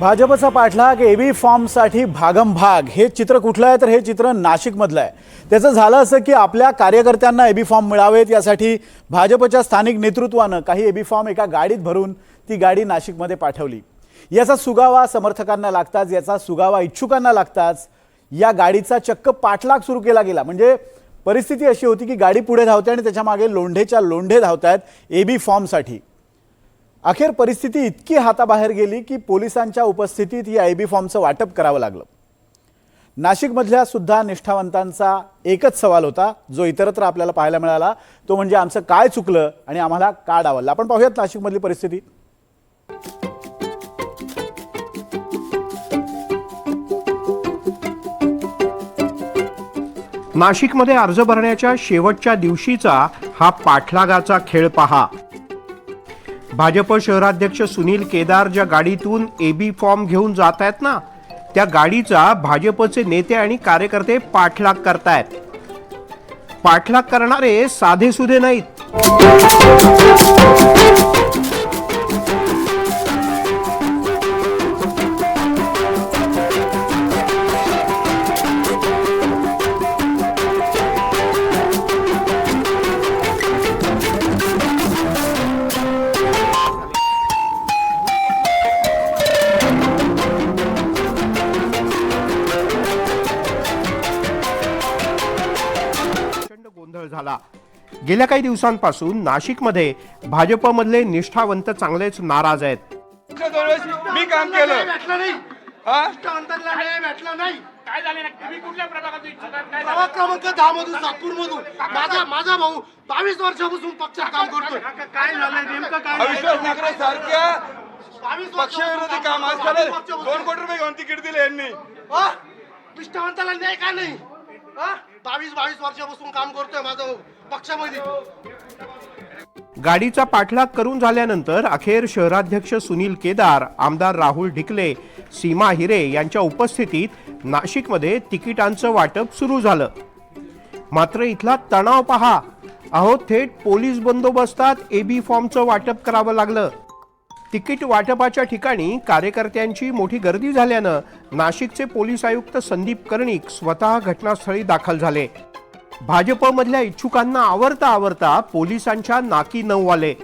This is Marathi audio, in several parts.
भाजपचा पाठलाग ए बी फॉर्मसाठी भागम भाग हे चित्र कुठलं आहे? तर हे चित्र नाशिकमधलं आहे. त्याचं झालं असं की आपल्या कार्यकर्त्यांना ए बी फॉर्म मिळावेत. यासाठी भाजपच्या स्थानिक नेतृत्वानं काही ए बी फॉर्म एका गाडीत भरून ती गाडी नाशिकमध्ये पाठवली. याचा सुगावा समर्थकांना लागताच याचा सुगावा इच्छुकांना लागताच या गाडीचा चक्क पाठलाग सुरू केला गेला. म्हणजे परिस्थिती अशी होती की गाडी पुढे धावते आणि त्याच्यामागे लोंढेच्या लोंढे धावत आहेत ए बी फॉर्मसाठी. अखेर परिस्थिती इतकी हाताबाहेर गेली की पोलिसांच्या उपस्थितीत या आयबी फॉर्मचं वाटप करावं लागलं. नाशिकमधल्या सुद्धा निष्ठावंतांचा एकच सवाल होता जो इतरत्र आपल्याला पाहायला मिळाला. तो म्हणजे आमचं काय चुकलं आणि आम्हाला का डावललं. आपण पाहूयात नाशिकमधली परिस्थिती. नाशिकमध्ये अर्ज भरण्याच्या शेवटच्या दिवशीचा हा पाठलागाचा खेळ पहा. भाजप शहराध्यक्ष सुनील केदार ज्या गाडीतून एबी फॉर्म घेऊन जात आहेत ना त्या गाडीचा भाजपचे नेते आणि कार्यकर्ते पाठलाग करतायत. पाठलाग करणारे साधे सुधे नाहीत. झाला. गेल्या काही दिवसांपासून नाशिकमध्ये भाजपमधले निष्ठावंत चांगलेच नाराज आहेत. मी काम केलं. हा? प्रभाग क्रमांक दहा मधून नागपूर मधून माझा माझा भाऊ बावीस वर्षापासून पक्षात काम करतोय. काय झालंय? नेमकं काय अविश्वास नागरे सारख्या बावीस पक्षविरोधी काम आज झालं. दोन कोटी रुपये घेऊन तिकीट दिले यांनी. निष्ठावंताला न्याय का नाही? बावीस बावीस वर्षापासून काम करतोय माझं पक्षामध्ये. गाडीचा पाठलाग करून झाल्यानंतर अखेर शहराध्यक्ष सुनील केदार आमदार राहुल ढिकले सीमा हिरे यांच्या उपस्थितीत नाशिकमध्ये तिकिटांचं वाटप सुरू झालं. मात्र इथला तणाव पहा. अहो थेट पोलीस बंदोबस्तात एबी फॉर्मचं वाटप करावं लागलं. तिकीट वाटपाच्या ठिकाणी कार्यकर्त्यांची मोठी गर्दी झाल्यानं नाशिकचे पोलीस आयुक्त संदीप कर्णिक स्वतः घटनास्थळी दाखल झाले. भाजपमधल्या इच्छुकांना आवरता आवरता पोलिसांच्या नाकी नऊ आले.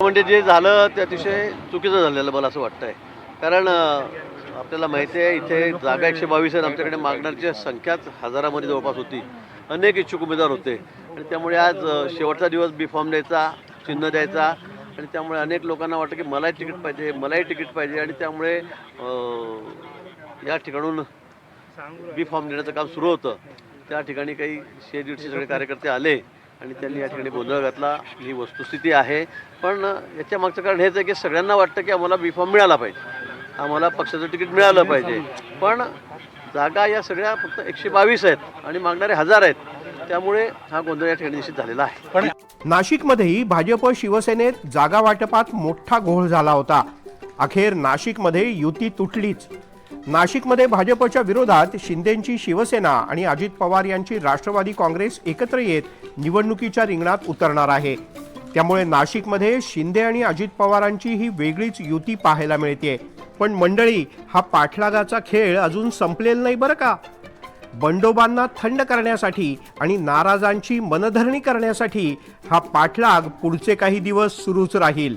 म्हणजे जे झालं ते अतिशय चुकीचं झालेलं मला असं वाटतंय. कारण आपल्याला माहिती आहे इथे जागा एकशे बावीस आहेत. आमच्याकडे मागणारची संख्याच हजारामध्ये जवळपास होती. अनेक इच्छुक उमेदवार होते. आणि त्यामुळे आज शेवटचा दिवस बी फॉर्म द्यायचा चिन्ह द्यायचा. आणि त्यामुळे अनेक लोकांना वाटतं की मलाही तिकीट पाहिजे मलाही तिकीट पाहिजे आणि त्यामुळे या ठिकाणून बी फॉर्म देण्याचं काम सुरू होतं. त्या ठिकाणी काही शे दीडशे सगळे कार्यकर्ते आले आणि त्यांनी या ठिकाणी गोंधळ घातला. ही वस्तुस्थिती आहे. पण याच्या मागचं कारण हेच आहे की सगळ्यांना वाटतं की आम्हाला बी फॉर्म मिळाला पाहिजे. आम्हाला पक्षाचं तिकीट मिळालं पाहिजे. पण जागा या सगळ्या फक्त एकशे बावीस आहेत आणि मागणारे हजार आहेत. त्यामुळे हा गोंधळ या ठिकाणी निश्चित झालेला आहे. नाशिकमध्येही भाजप शिवसेनेत जागा वाटपात मोठा घोळ झाला होता. अखेर नाशिकमध्ये युती तुटलीच. नाशिकमध्ये भाजपच्या विरोधात शिंदेंची शिवसेना आणि अजित पवार यांची राष्ट्रवादी काँग्रेस एकत्र येत निवडणुकीच्या रिंगणात उतरणार आहे. त्यामुळे नाशिकमध्ये शिंदे आणि अजित पवारांची ही वेगळीच युती पाहायला मिळते पण मंडळी हा पाठलागाचा खेळ अजून संपलेला नाही बरं का? बंडोबांना थंड करण्यासाठी आणि नाराजांची मनधरणी करण्यासाठी हा पाठलाग पुढचे काही दिवस सुरूच राहील.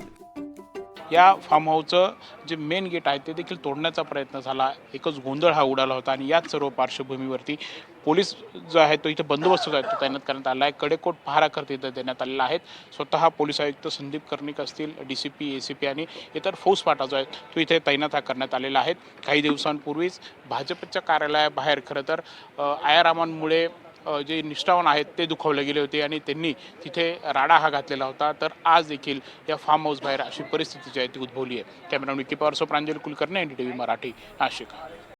या फार्म हाऊसचं जे मेन गेट आहे ते देखील तोडण्याचा प्रयत्न झाला. एकच गोंधळ हा उडाला होता आणि याच सर्व पार्श्वभूमीवरती पोलीस जो आहे तो इथे बंदोबस्त जो आहे तो तैनात करण्यात आला आहे. कडेकोट पहारा करते इथं देण्यात आलेला आहे. स्वतः पोलीस आयुक्त संदीप कर्णिक असतील D C P A C P आणि इतर फौजफाटा जो आहे तो इथे तैनात हा करण्यात आलेला आहे. काही दिवसांपूर्वीच भाजपच्या कार्यालयाबाहेर खरं तर आयारामांमुळे जे निष्ठावान आहेत ते दुखावले गेले होते आणि त्यांनी तिथे राडा हा घातलेला होता. तर आज देखील या फार्म हाऊस बाहेर अशी परिस्थिती जी आहे ती उद्भवली आहे. Camera Vicky पवारसो Pranjal Kulkarni N D T V Marathi Nashik.